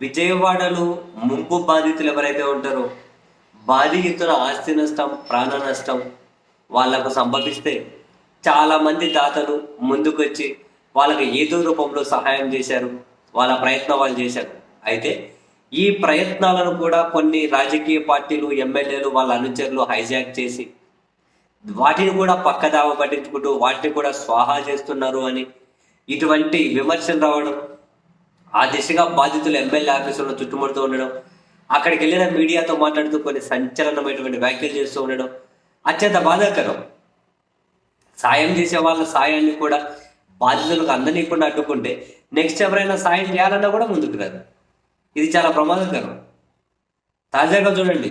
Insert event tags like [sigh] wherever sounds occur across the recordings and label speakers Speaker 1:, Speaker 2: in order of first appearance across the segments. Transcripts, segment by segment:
Speaker 1: విజయవాడలో ముంపు బాధితులు ఎవరైతే ఉంటారో బాధితుల ఆస్తి నష్టం ప్రాణ నష్టం వాళ్ళకు సంభవిస్తే చాలామంది దాతలు ముందుకొచ్చి వాళ్ళకి ఏదో రూపంలో సహాయం చేశారు వాళ్ళ ప్రయత్నం వాళ్ళు చేశారు. అయితే ఈ ప్రయత్నాలను కూడా కొన్ని రాజకీయ పార్టీలు ఎమ్మెల్యేలు వాళ్ళ అనుచరులు హైజాక్ చేసి వాటిని కూడా పక్కదావ పట్టించుకుంటూ వాటిని కూడా స్వాహా చేస్తున్నారు అని ఇటువంటి విమర్శలు రావడం ఆ దిశగా బాధితులు ఎమ్మెల్యే ఆఫీసులో చుట్టుముడుతూ ఉండడం అక్కడికి వెళ్ళిన మీడియాతో మాట్లాడుతూ కొన్ని సంచలనమైనటువంటి వ్యాఖ్యలు చేస్తూ ఉండడం అత్యంత బాధాకరం. సాయం చేసే వాళ్ళ సాయాన్ని కూడా బాధితులకు అందనీయకుండా అడ్డుకుంటే నెక్స్ట్ ఎవరైనా సాయం చేయాలన్నా కూడా ముందుకు రాదు. ఇది చాలా ప్రమాదకరం. తాజాగా చూడండి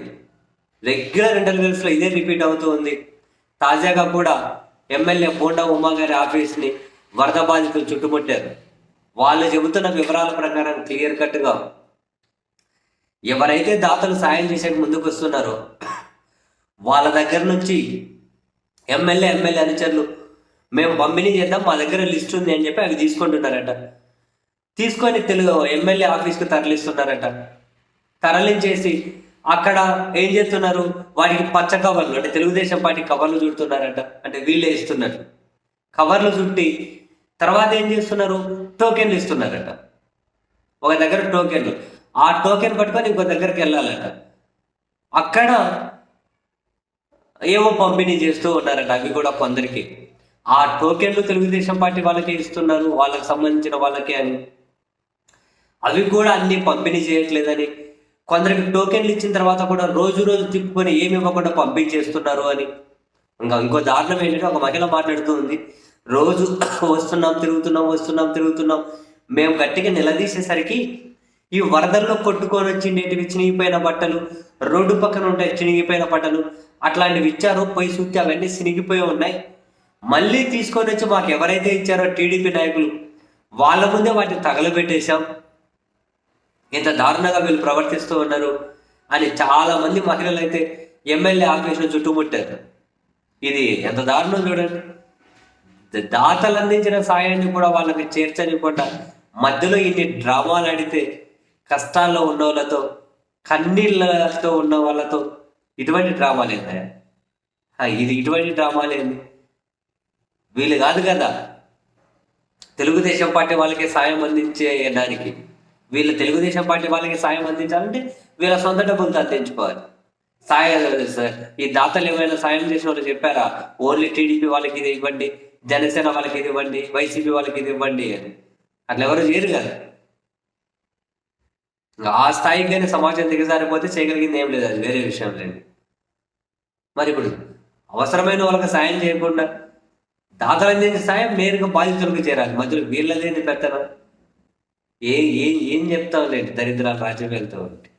Speaker 1: రెగ్యులర్ ఇంటర్వ్యూస్లో ఇదే రిపీట్ అవుతూ ఉంది. తాజాగా కూడా ఎమ్మెల్యే బోండా ఉమా గారి ఆఫీస్ని వరద బాధితులు చుట్టుముట్టారు. వాళ్ళు చెబుతున్న వివరాల ప్రకారం క్లియర్ కట్గా ఎవరైతే దాతలు సాయం చేసేకి ముందుకు వస్తున్నారో వాళ్ళ దగ్గర నుంచి ఎమ్మెల్యే ఎమ్మెల్యే అనుచరులు మేము పంపిణీ చేద్దాం మా దగ్గర లిస్ట్ ఉంది అని చెప్పి అవి తీసుకుంటున్నారట. తీసుకొని తెలుగు ఎమ్మెల్యే ఆఫీస్కి తరలిస్తున్నారట. తరలించేసి అక్కడ ఏం చేస్తున్నారు? వాటికి పచ్చ కవర్లు అంటే తెలుగుదేశం పార్టీ కవర్లు చుడుతున్నారట. అంటే వీళ్ళే ఇస్తున్నారు. కవర్లు చుట్టి తర్వాత ఏం చేస్తున్నారు? టోకెన్లు ఇస్తున్నారట. ఒక దగ్గర టోకెన్లు. ఆ టోకెన్ పట్టుకొని ఇంకో దగ్గరికి వెళ్ళాలట. అక్కడ ఏవో పంపిణీ చేస్తూ ఉన్నారట అవి కూడా కొందరికి. ఆ టోకెన్లు తెలుగుదేశం పార్టీ వాళ్ళకే ఇస్తున్నారు. వాళ్ళకి సంబంధించిన వాళ్ళకే అని. అవి కూడా అన్ని పంపిణీ చేయట్లేదని. కొందరికి టోకెన్లు ఇచ్చిన తర్వాత కూడా రోజు రోజు తిప్పుకొని ఏమి ఇవ్వకుండా పంపించేస్తున్నారు అని. ఇంకా ఇంకో దారుణం ఏంటంటే ఒక మహిళ మాట్లాడుతూ ఉంది. రోజు [coughs] వస్తున్నాం తిరుగుతున్నాం వస్తున్నాం తిరుగుతున్నాం. మేము గట్టిగా నిలదీసేసరికి ఈ వరదల్లో కొట్టుకొని వచ్చి నేటివి చినిగిపోయిన బట్టలు రోడ్డు పక్కన ఉంటాయి చినిగిపోయిన బట్టలు అట్లాంటివి ఇచ్చారు పోయి చూస్తే అవన్నీ చినిగిపోయి ఉన్నాయి. మళ్ళీ తీసుకొని వచ్చి మాకు ఎవరైతే ఇచ్చారో టీడీపీ నాయకులు వాళ్ళ ముందే వాటిని తగలబెట్టేశాం. ఇంత దారుణంగా వీళ్ళు ప్రవర్తిస్తూ ఉన్నారు అని చాలా మంది మహిళలు అయితే ఎమ్మెల్యే ఆఫీసును చుట్టుముట్టారు. ఇది ఎంత దారుణం చూడండి. దాతలు అందించిన సాయాన్ని కూడా వాళ్ళకి చేర్చనివ్వకుండా మధ్యలో ఇన్ని డ్రామాలు ఆడితే కష్టాల్లో ఉన్న వాళ్ళతో కన్నీళ్ళతో ఉన్న వాళ్ళతో ఇటువంటి డ్రామాలు ఏందా? ఇది ఇటువంటి డ్రామాలు ఏంది? వీళ్ళు కాదు కదా. తెలుగుదేశం పార్టీ వాళ్ళకి సాయం అందించే దానికి. వీళ్ళు తెలుగుదేశం పార్టీ వాళ్ళకి సాయం అందించాలంటే వీళ్ళ సొంత డబ్బులు తెచ్చుకోవాలి సాయం ఈ దాతలు ఏమైనా సాయం చేసిన వాళ్ళు చెప్పారా? ఓన్లీ టీడీపీ వాళ్ళకి ఇది ఇవ్వండి. జనసేన వాళ్ళకి ఇది ఇవ్వండి వైసీపీ వాళ్ళకి ఇది ఇవ్వండి అని. అట్లా ఎవరు చేయరు కదా. ఆ స్థాయికి కానీ సమాజం దిగజారిపోతే చేయగలిగింది ఏం లేదు అది వేరే విషయం లేదు. మరి ఇప్పుడు అవసరమైన వాళ్ళకి సాయం చేయకుండా దాతలు అందించే సాయం నేరుగా బాధితులకు చేరాలి మధ్యలో వీళ్ళదేంటి పెత్తనం. ఏ ఏం చెప్తాం లేండి దరిద్రాలు రాజ్యం వెళ్తూ ఉంటే.